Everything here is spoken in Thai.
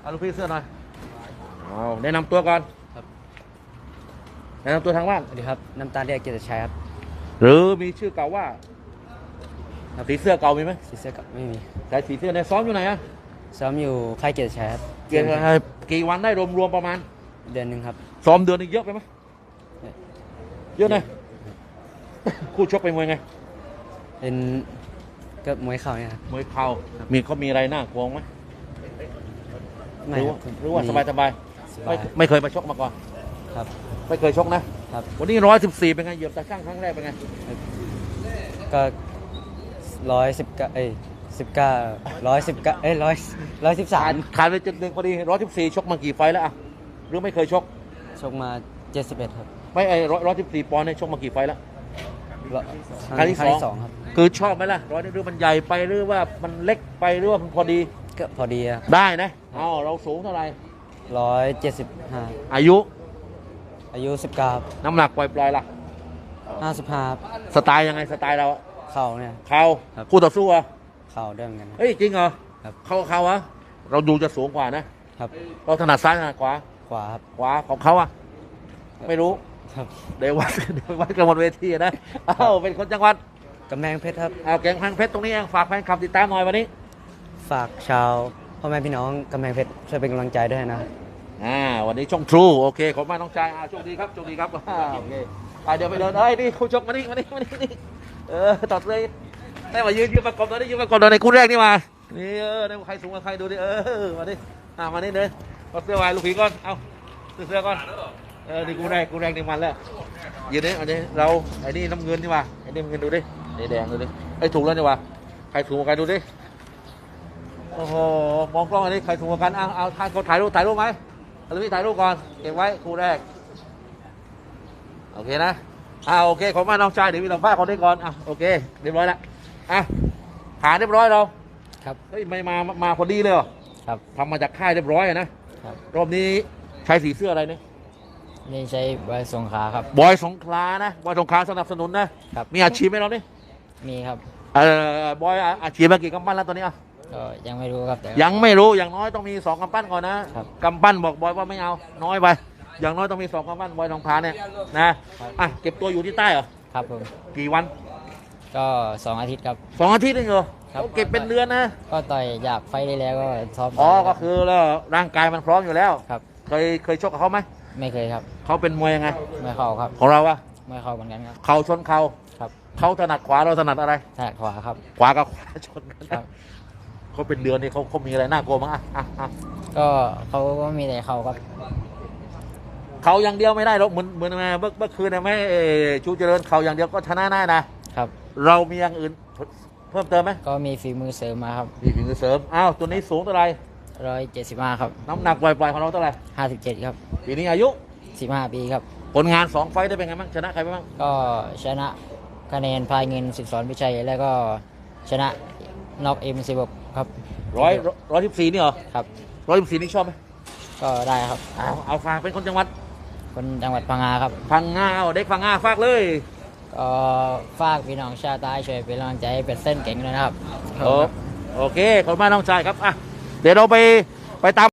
เอาลูกพี่เสื้อหน่อยเอาแนะนำตัวก่อนครับ แนะนำตัวทางบ้านสวัสดีครับ น้ำตาลเรียกเกียรติชัยครับ หรือมีชื่อเก่าว่าสีเสื้อเก่ามีไหมสีเสื้อกับไม่มีใส่สีเสื้อในยซ้อมอยู่ไหนอะซ้อมอยู่ค่ายเกียรติชัยครับเกี่ยวกับกี่วันได้รวมๆประมาณ เดือนหนึ่งครับ ซ้อมเดือนหนึงเยอะไปไหมเยอะเยอะนะคู่ชกเป็นมวยไง เป็นก็มวยเข่าเนี่ยครับ มวยเข่ามีเขามีอะไรน่ากลัวไหม หไม่รือคว่ารับหรือว่ามี สบายสบายสๆบาไม่ย ไม่เคยมาชกมาก่อนครับ ไม่เคยชกนะครับ วันนี้ร้อยสิบสี่เป็นไงเหยียบตาช่างครั้งแรกเป็นไงก็ร้อยสิบเก้าเอ้ยสิบเก้าร้อยสิบเก้าเอ้ยร้อยร้อยสิบสาขามดขาดไปจุดหนึ่งพอดีร้อยสิบสี่ชกมากี่ไฟล์แล้วอะหรือไม่เคยชกชกมาเจ็ดสิบเอ็ดครับไม่ไอ้ร้อยร้อยสิบสี่ปอนด์เนี่ยชกมากี่ไฟล์แล้ว ร้อยครั้งที่ครั้งที่สสอองงครับ คือชอบไหมล่ะร้อยหรือมันใหญ่ไปหรือว่ามันเล็กไปหรือว่ามันพอดี ก็พอดีครับได้นะอ๋อเราสูงเท่าไหร่ร้อยเจ็ดสิบห้าอายุอายุสิบเก้าน้ำหนักปล่อยๆล่ะห้าสิบห้าสไตล์ยังไงสไตล์เราอะเข่าเนี่ยเขาครับคู่ต่อสู้อะเข่าด้วยเหมือนกันครับเฮ้ยจริงเหรอครับเขาเขาอะเราดูจะสูงกว่านะครับเราถนัดซ้ายถนัดขวาขวาครับขวาของเขาอะไม่รู้ครับเดี๋ยววัดเดี๋ยววัดกันบนเวทีนะอ้าวเป็นคนจังหวัดกำแพงเพชรครับเอาแกงพังเพชรตรงนี้เองฝากแฟนคลับติดตามหน่อยวันนี้ ฝากชาวพ่อแม่พี่น้องกำแพงเพชรช่วยเป็นกำลังใจด้วยนะ อ่าวันนี้ช่องทรูโอเคขอบคุณมากน้องชายอ่าโชคดีครับโชคดีครับอ่าโอเคไปเดี๋ยวไปเดินเอ้ยนี่คู่ชกมานี่มานี่มานี่นี่เออตัดเลยได้มายืนยืนประกบตอนนี้ยืนประกบตอนในคู่แรกนี่มานี่เออได้ใครสูงกว่าใครดูดิเออมาดิอ่ามานี่เลยเอาเสื้อไว้ลูกผีก่อนเอาซื้อเสื้อก่อนเออนี่คู่แรกคู่แรกนี่มันแล้วยืนนี่อันนี้เราไอ้นี่น้ำเงินนี่ว่าไอ้นี่น้ำเงินดูดิไอ้แดงดูดิไอ้ถูกแล้วนี่ว่าใครถูกกว่าใครดูดิ โอ้โห มองกล้องอันนี้ใครถูกกว่ากันเอาเอาถ่ายเขาถ่ายรูปถ่ายรูปไหมเอาลูกพี่ถ่ายรูปก่อน เก็บไว้คู่แรก โอเคนะอ่าโอเค ขอบคุณมากน้องชาย เดี๋ยวมีสัมภาษณ์คนนี้ก่อนอะโอเค เรียบร้อยแล้วอะผ่านเรียบร้อยเราครับ เฮ้ย ไม่มา มาพอดีเลยเหรอครับทำมาจากค่ายเรียบร้อยอะนะ ครับ รอบนี้ใช้สีเสื้ออะไรเนี่ย นี่ใช้ใบสงขาครับ บอยสงขลานะ บอยสงขลาสนับสนุนนะ ครับ มีอาชีพไหมเราเนี่ยมีครับ เอ่อบอยอะอาชีพมากี่กำปั้นแล้วตอนนี้อะ ก็ยังไม่รู้ครับแต่ ยังไม่รู้อย่างน้อยต้องมีสองกำปั้นก่อนนะครับ กำปั้นบอกบอยว่าไม่เอาน้อยไปอย่างน้อยต้องมีสองกำปั้นบอยทองพาเนี่ยนะอะเก็บตัวอยู่ที่ใต้เหรอครับผม กี่วันก็สองอาทิตย์ครับ สองอาทิตย์เองเหรอครับโอ้เก็บเป็นเดือนนะก็ต่อยอยากไฟได้แล้วก็ซ้อมอ๋อต่ก็คือแล้วร่างกายมันพร้อมอยู่แล้ว ครับ เคยเคยชกกับเขาไหมไม่เคยครับ เขาเป็นมวยยังไง ไม่เข้าครับ ของเราอะไม่เข้าเหมือนกันครับ เข่าชนเข่าครับเขาถนัดขวาเราถนัดอะไร ถนัดขวาครับ ขวากับขวาชนกันครับ เขาเป็นเดือนนี่เขาเขามีอะไรน่ากลัวมั้งอะอะอะก็เขาก็มีแต่เขาครับ เขาอย่างเดียวไม่ได้หรอกเหมือนเหมือนไงเมื่อเมื่อคืนเนี่ยไหมเอ่อชูเจริญเขาอย่างเดียวก็ชนะได้นะครับ เรามีอย่างอื่นเพิ่มเติมไหมก็มีฝีมือเสริมมาครับมีฝีมือเสริมอ้าวตัวนี้สูงเท่าไหร่ร้อยเจ็ดสิบห้าครับน้ำหนักปล่อยๆของเราเท่าไหร่ห้าสิบเจ็ดครับปีนี้อายุสิบห้าปีครับ ผลงานสองไฟต์ได้เป็นไงบ้างชนะใครไปบ้างก็ชนะคะแนนพายเงินสิบสอนพิชัยแล้วก็ชนะ น็อกเอ็มสิบกครับร้อยร้อยสิบสี่นี่เหรอครับร้อยสิบสี่นี่ชอบไหมก็ได้ครับเอาเอาฝากเป็นคนจังหวัด คนจังหวัดพังงาครับพังงาเอาเด็กพังงาฝากเลยก็ฝากพี่น้องชาวใต้ช่วยเป็นกำลังใจให้เป็ดเส้นเก่งด้วยนะครับโอโอเคขอบคุณมากน้องชายครับอะเดี๋ยวเราไปไปตาม